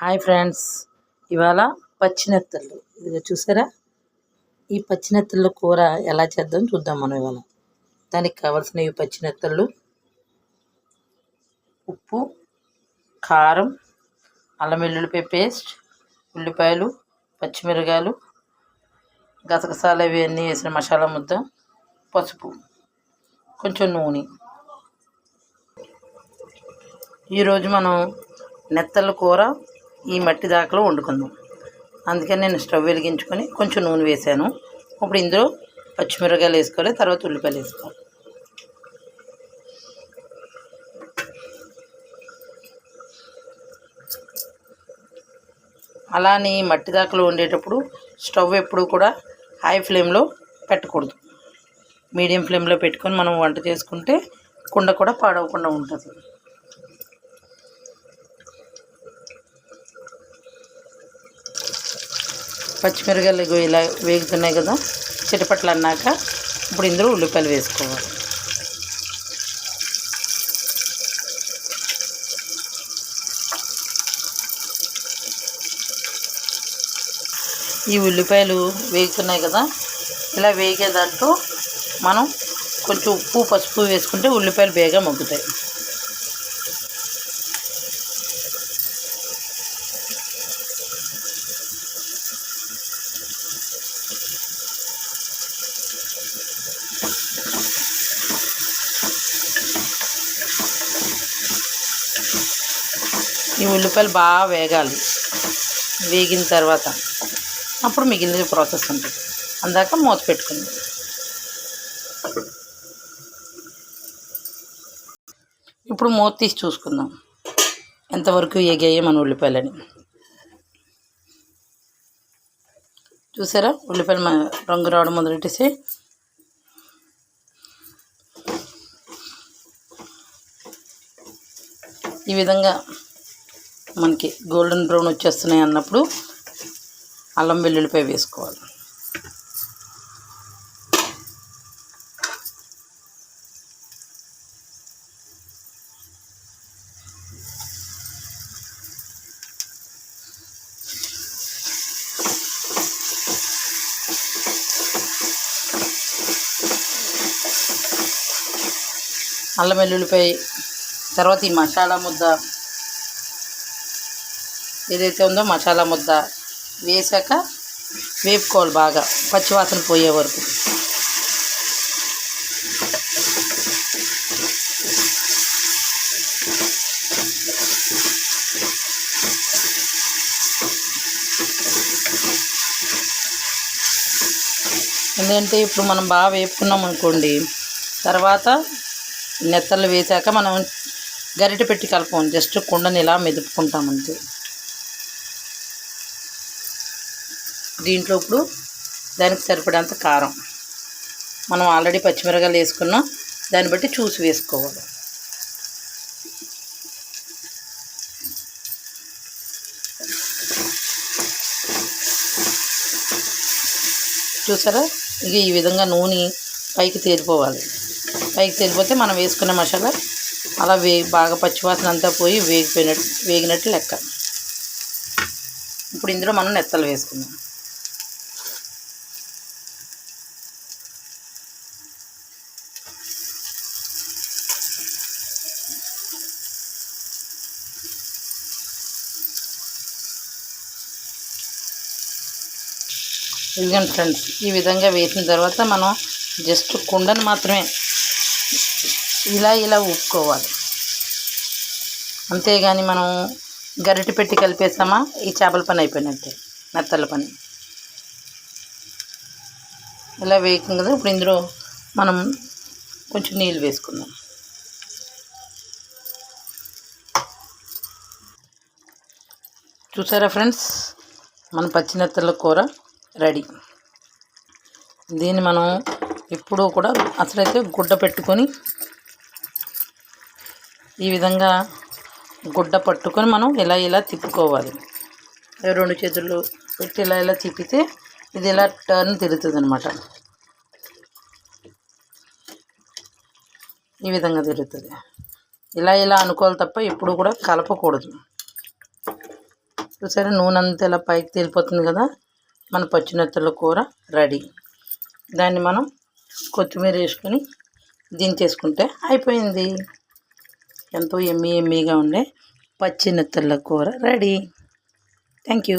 Hi friends. ఇవాళ పచ్చినెత్తళ్ళు. ఇది చూసారా? ఈ పచ్చినెత్తళ్ళు కూర ఎలా చేద్దాం చూద్దాం మనం ఇవాళ. దానికి కావాల్సినవి పచ్చినెత్తళ్ళు. ఉప్పు కారం అల్లం వెల్లుల్లిపాయ పేస్ట్ ఉల్లిపాయలు పచ్చిమిరకాయలు గసగసాలు అవి అన్నీ వేసిన మసాలా ముద్ద పసుపు కొంచెం నూనె. ఈరోజు మనం నెత్తల కూర ఈ మట్టి దాకలో వండుకుందాం. అందుకని నేను స్టవ్ వెలిగించుకొని కొంచెం నూనె వేసాను. ఇప్పుడు ఇందులో పచ్చిమిరకాయలు వేసుకోవాలి తర్వాత ఉల్లిపాయలు వేసుకోవాలి. అలానే ఈ మట్టి దాకలో వండేటప్పుడు స్టవ్ ఎప్పుడు కూడా హై ఫ్లేమ్లో పెట్టకూడదు. మీడియం ఫ్లేమ్లో పెట్టుకొని మనం వంట చేసుకుంటే కుండ కూడా పాడవకుండా ఉంటుంది. పచ్చిమిరకాయలు ఇలా వేగుతున్నాయి కదా చిటపట్లు అన్నాక ఇప్పుడు ఇందులో ఉల్లిపాయలు వేసుకోవాలి. ఈ ఉల్లిపాయలు వేగుతున్నాయి కదా ఇలా వేగే దాంట్లో మనం కొంచెం ఉప్పు పసుపు వేసుకుంటే ఉల్లిపాయలు బేగా మగ్గుతాయి. ఈ ఉల్లిపాయలు బాగా వేగాలి. వేగిన తర్వాత అప్పుడు మిగిలిన ప్రాసెస్ ఉంటుంది. అందాక మూత పెట్టుకుంది. ఇప్పుడు మూత తీసి చూసుకుందాం. ఎంతవరకు ఎగాయి మన ఉల్లిపాయలని. చూసారా? ఉల్లిపాయలు మ- రంగు రావడం మొదలెట్టేసి. ఈ విధంగా మనకి గోల్డెన్ బ్రౌన్ వచ్చేస్తున్నాయి అన్నప్పుడు అల్లం వెల్లుల్లిపాయ వేసుకోవాలి. అల్లం వెల్లుల్లిపాయ తర్వాత ఈ మసాలా ముద్ద ఏదైతే ఉందో మసాలా ముద్ద వేసాక వేపుకోవాలి బాగా పచ్చివాసన పోయే వరకు. ఎందుకంటే ఇప్పుడు మనం బాగా వేపుకున్నాం అనుకోండి తర్వాత నెత్తలు వేసాక మనం గరిటె పెట్టి కలపం జస్ట్ కుండని ఇలా మెదుపుకుంటాం అంతే. దీంట్లో ఇప్పుడు దానికి సరిపడేంత కారం. మనం ఆల్రెడీ పచ్చిమిరకాయలు వేసుకున్నాం దాన్ని బట్టి చూసి వేసుకోవాలి. చూసారా? ఇక ఈ విధంగా నూనె పైకి తేలిపోవాలి. పైకి తేలిపోతే మనం వేసుకున్న మసాలా అలా వే బాగా పచ్చివాసన అంతా పోయి వేగిపోయినట్టు వేగినట్టు లెక్క. ఇప్పుడు ఇందులో మనం నెత్తలు వేసుకుందాం. ఇదిగోండి ఫ్రెండ్స్ ఈ విధంగా వేసిన తర్వాత మనం జస్ట్ కుండను మాత్రమే ఇలా ఇలా ఊపుకోవాలి. అంతేగాని మనం గరిటె పెట్టి కలిపేసామా? ఈ చేపల పని అయిపోయినట్టే మెత్తల పని. ఇలా వేయకం కదా ఇప్పుడు ఇందులో మనం కొంచెం నీళ్ళు వేసుకుందాం. చూసారా ఫ్రెండ్స్? మన పచ్చినెత్తల కూర రెడీ. దీన్ని మనం ఎప్పుడూ కూడా అసలైతే గుడ్డ పెట్టుకొని ఈ విధంగా గుడ్డ పట్టుకొని మనం ఇలా ఇలా తిప్పుకోవాలి. రెండు చేతులు పెట్టి ఇలా ఇలా తిప్పితే ఇది ఇలా టర్న్ తిరుగుతుంది అనమాట ఈ విధంగా తిరుగుతుంది. ఇలా ఇలా అనుకోవాలి తప్ప ఎప్పుడు కూడా కలపకూడదు. చూసారా నూనె అంతా ఇలా పైకి తేలిపోతుంది కదా? మన పచ్చినెత్తల కూర రెడీ. దాన్ని మనం కొత్తిమీర వేసుకొని దించేసుకుంటే అయిపోయింది. ఎంతో ఎమ్మీ ఎమ్మీగా ఉండే పచ్చి నెత్తళ్ళ కూర రెడీ. Thank you.